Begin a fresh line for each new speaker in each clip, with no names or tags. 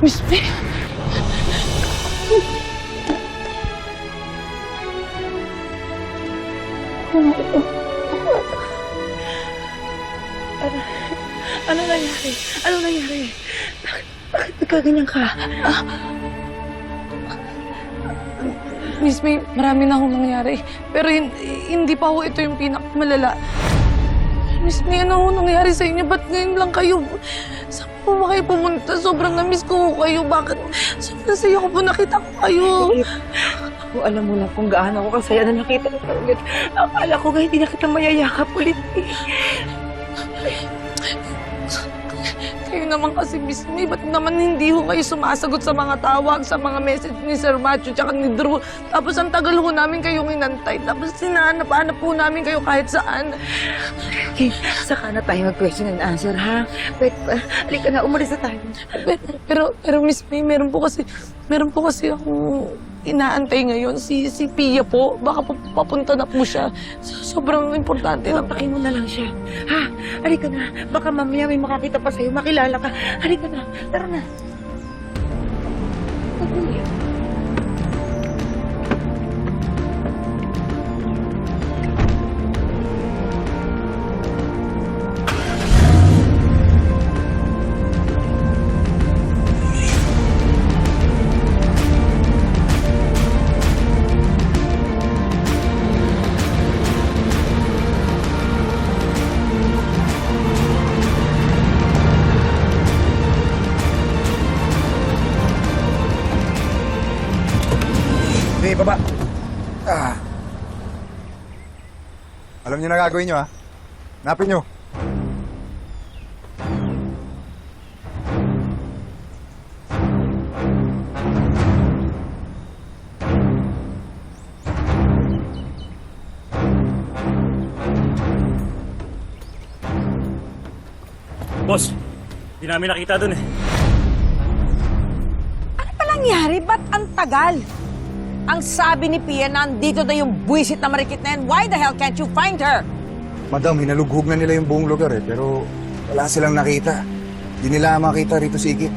May! Ano, ano nangyari? Ano nangyari? Bakit, bakit nagkaganyan ka? Ah, Miss May, marami na akong nangyari. Pero hin- hindi pa ho ito yung pinakamalala. Miss May, ano ho nangyari sa inyo? Ba't ngayon lang kayo? Saan po ba kayo pumunta? Sobrang na-miss ko kayo. Bakit? Sobrang saya ko po nakita ko kayo.
Kung alam mo lang kung gaano ako kasaya na nakita kita ulit. Akala ko nga hindi na kita mayayakap ulit. eh.
Naman kasi, Miss May, ba't naman hindi ho kayo sumasagot sa mga tawag, sa mga message ni Sir Matthew tsaka ni Drew? Tapos ang tagal ho namin kayong inantay. Tapos sinahanap-hanap po namin kayo kahit saan.
Okay, saka na tayo mag-question and answer, ha? Wait, uh, halika na, umalis na tayo.
Pero, pero, pero Miss May, meron po kasi, meron po kasi akong inaantay ngayon. Si, si Pia po, baka po papunta na po siya. So, sobrang importante lang.
Papakin mo na lang siya. Ha? Halika na. Baka mamaya may makakita pa sa'yo, makilala ka. Halika na. Tara na.
Hey, baba. Ah. Alam niyo na gagawin niyo, ha? Napin niyo.
Boss, di namin nakita dun eh.
Ano pa nangyari? Ba't ang tagal? Ang sabi ni Pia, nandito na yung buwisit na marikit na yan. Why the hell can't you find her?
Madam, hinalughog na nila yung buong lugar, eh. Pero wala silang nakita. Di nila makita rito si Ikit.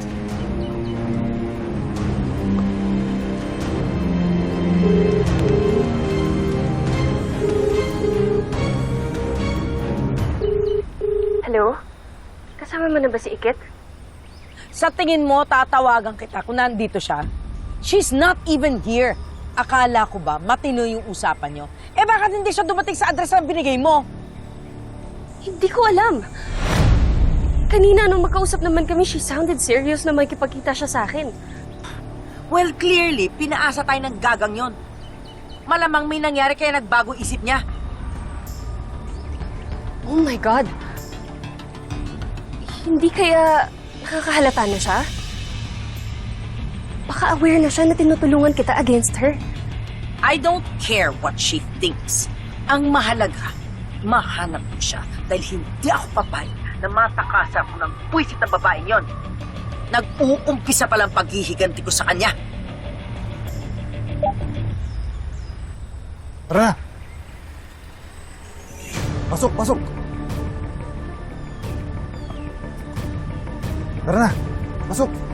Hello? Kasama mo na ba si Ikit?
Sa tingin mo, tatawagan kita kung nandito siya. She's not even here. Akala ko ba matino yung usapan nyo? Eh bakit hindi siya dumating sa address na binigay mo?
Hindi ko alam. Kanina nung makausap naman kami, she sounded serious na makipagkita siya sa akin.
Well, clearly, pinaasa tayo ng gagang yon. Malamang may nangyari kaya nagbago isip niya.
Oh my God. Hindi kaya nakakahalata na siya? Baka aware na siya na tinutulungan kita against her.
I don't care what she thinks. Ang mahalaga, mahanap mo siya dahil hindi ako papayag na matakasa ko ng puwisit na babaeng yon. Nag-uumpisa palang paghihiganti ko sa kanya.
Tara. Pasok, pasok. Tara na. Pasok.